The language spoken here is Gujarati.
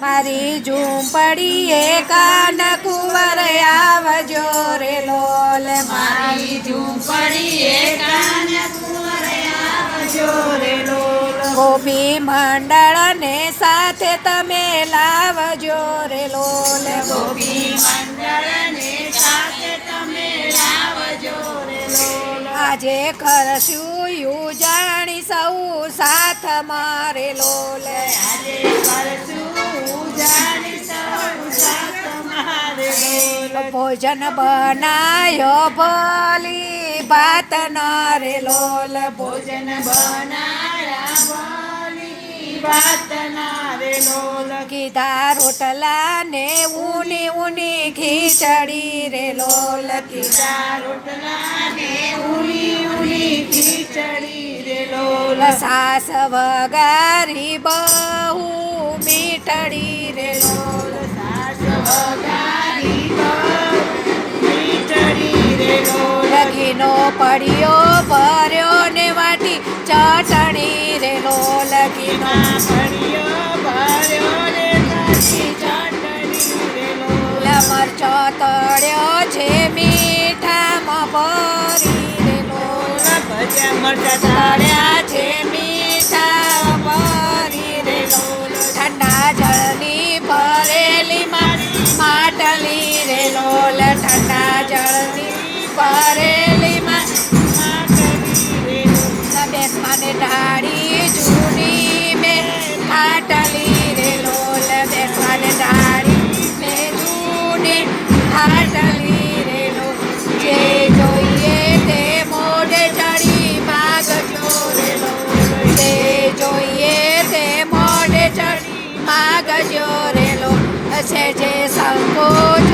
મારી ઝૂંપડીએ કાન કુંવર આવજો રે લોલ. મારી ઝૂંપડીએ કાન કુંવર આવજો રે લોલ. ગોપી મંડળને સાથે તમે લાવજો રે લોલ. ગોપી મંડળને સાથે તમે લાવજો રે લોલ. આજે કરશું યુ જાણી સૌ સાથ મારે લોલ. આજે ભોજન બનાયો ભલી ભાત રે લોલ. ભોજન બનાયા કીધા રોટલા ને ઊની ઊની ખીચડી રે લોલ. કીધા રોટલા ને ઉની ઉની ખીચડી રે લોલ. સાસ વગારી બહુ મીઠડી પડ્યો ભર્યો ને વાટી ચટણી રે લોલ લગીનો. એમાં ભર્યો ને ચટણી રે લોલ મરચો તળ્યો છે મીઠામાં ભરી રે લોલ ભજ્યા મરચા તળ્યા છે મીઠા મોઢે ગજ્યો રેલો છે જે સંકોચ